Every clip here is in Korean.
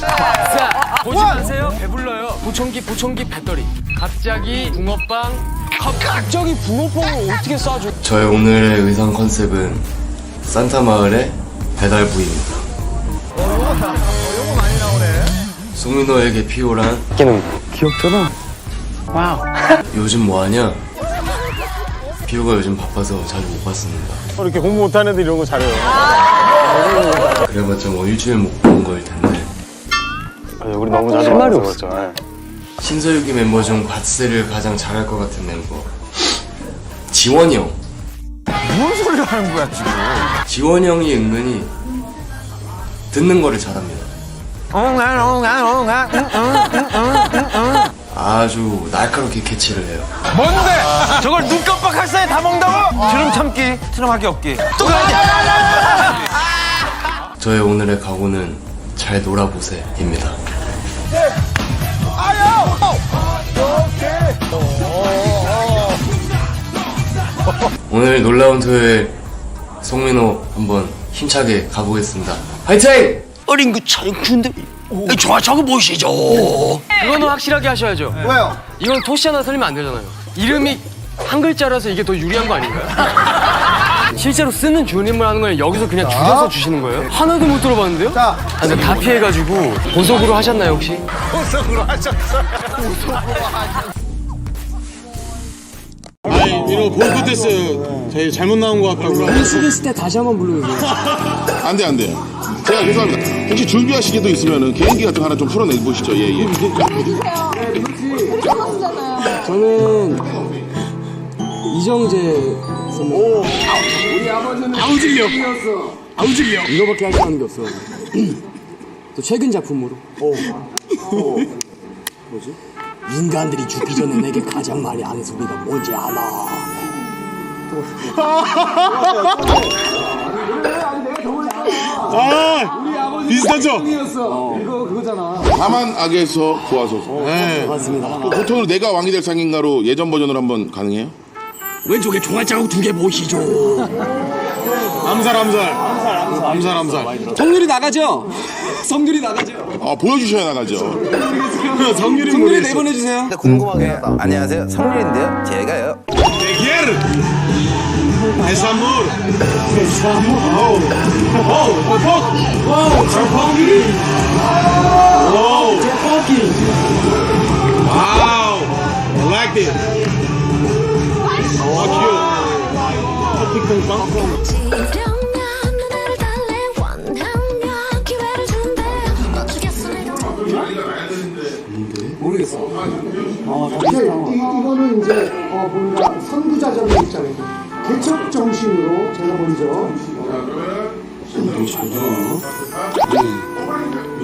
자, 보지 마세요. 배불러요. 보청기, 보청기, 배터리. 갑자기 붕어빵, 컵. 갑자기 붕어빵을 어떻게 싸줘? 저의 오늘의 의상 컨셉은 산타 마을의 배달부입니다. 송민호에게 피오란 걔는 귀엽잖아. 요즘 뭐하냐? 피오가 요즘 바빠서 자주 못 봤습니다. 이렇게 공부 못하는 애들 이런 거 잘해요. 그래봤자 뭐 일주일 못 본 거일 텐데 아니, 우리 너무 자주 말이 만나서 없어. 그렇죠. 신서유기 멤버 중 갓세를 가장 잘할 것 같은 멤버 지원이 형. 무슨 소리를 하는 거야 지금? 지원이 형이 은근히 듣는 거를 잘합니다. 아주 날카롭게 캐치를 해요. 뭔데? 저걸 눈 깜빡할 사이에 다 먹는다고? 트름 참기, 트름하기 없기. 또 가야 저의 오늘의 각오는 잘 놀아보세입니다. 오늘 놀라운 토요일 송민호 한번 힘차게 가보겠습니다. 화이팅! 어린 그 근데 좋아 저거 보시죠. 그거는 확실하게 하셔야죠. 왜요? 이건 토시 하나 살리면 안 되잖아요. 이름이 한 글자라서 이게 더 유리한 거 아닌가요? 실제로 쓰는 줄임말 하는 걸 여기서 그냥 줄여서 주시는 거예요? 하나도 못 들어봤는데요? 아, 근데 다 피해가지고 보석으로 하셨나요 혹시? 아니 이거 보이콧했어요. 저희 잘못 나온 것 같다고. 쓰겠을 때 다시 한번 불러주세요. 안 돼, 안 돼. 제가 죄송합니다. 혹시 준비하시게 도 있으면은 개인기 같은 거 하나 좀 풀어내 보시죠. 예, 예. 저는 이정재 선배. 아우질력. 아우질력. 이거밖에 할 줄 아는 게 없어. 또 최근 작품으로. 뭐지? 인간들이 죽기 전에 내게 가장 많이 하는 소리가 뭔지 알아. 아 비슷하죠? 다만 악에서 구하소서. 네. 맞습니다. 보통은 내가 왕이 될 상인가로 예전 버전으로 한번 가능해요? 왼쪽에 종아 자국 두 개 보시죠. 암살 암살. 암살 암살. 성률이 나가죠? 성률이 나가죠? 아, 보여주셔야 나가죠. 성률이 성률이 모르겠어. 내보내 주세요. 궁금하게 하다. 안녕하세요. 성률인데요. 제가요. Guerre. Desamor. Oh. Oh. Oh. Sarpongi. Oh. Wow. I like it. How cute. 지려면 눈을 이거는 이제 어, 뭔가 선구자적인 입장에서 개척 정신으로 제가 먼 저이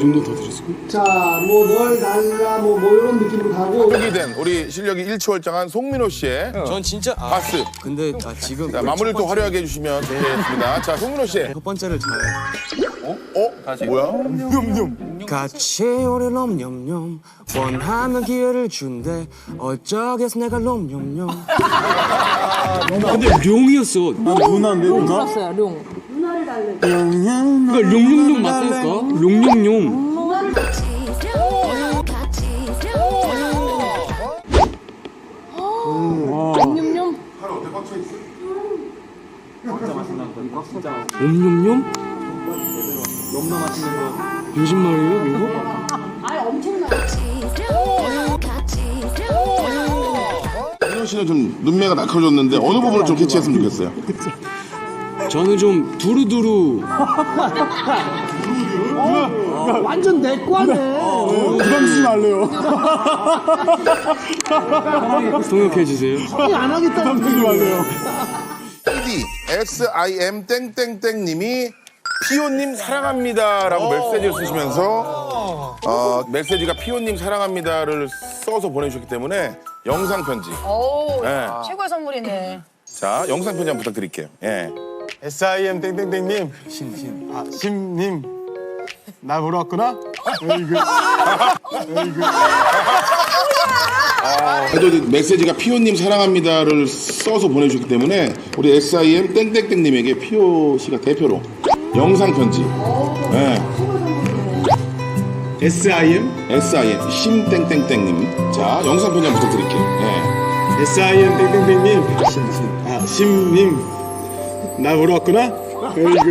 정도 더 드렸을 자뭐 널 달라 뭐, 뭐 이런 느낌으로 가고 포기된 우리 실력이 일치월장한 송민호 씨의 전 진짜 아, 바스. 근데 아, 지금 자, 마무리를 또 화려하게 해주시면 좋겠습니다. 자, 송민호 씨. 첫 번째를 잘 어? 뭐야? 같이 우리 놈념념 원하면 기회를 준대 어쩌겠어 내가 놈념념 근데 룡이었어 누나인데 누나? 그러니까 룡 룡룡 맞다니까? 룡룡룡. 지려면 같이 지려면 옴뇸뇸? 요즘 말이에요 이거? 지려면 같이 지려면 민호 씨는 좀 눈매가 날카로워졌는데 어느 부분을 좀 캐치했으면 좋겠어요. 저는 좀 두루두루 완전 내 과네 부담 주지 말래요. 동역해 주세요 안 하겠다 부담 주지 말래요. PD SIM 땡땡땡 님이 피오님 사랑합니다라고 메시지를 쓰시면서 어, 메시지가 피오님 사랑합니다를 써서 보내주셨기 때문에 영상 편지. 오, 네. 최고의 선물이네. 자, 영상 편지 한번 부탁드릴게요. 예. SIM 땡땡땡님. 신, 신. 아, 심님. 나 보러 왔구나? 으이그. 으이그. 그래도 메시지가 피오님 사랑합니다를 써서 보내주셨기 때문에 우리 SIM 땡땡땡님에게 피오 씨가 대표로 영상 편지. 예. S.I.M. SIM 심땡땡땡님. 자 영상 편지 한번 부탁드릴게요. 네. S.I.M. 땡땡땡님. 아, 심님. 나 보러 왔구나? 어이구.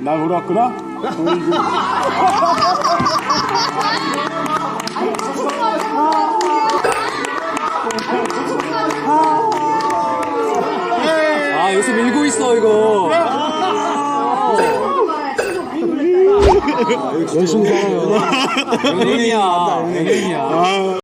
나 보러 왔구나? 아 요새 밀고 있어 이거. 열심히 살아요. 연예인이야. 연예인이야.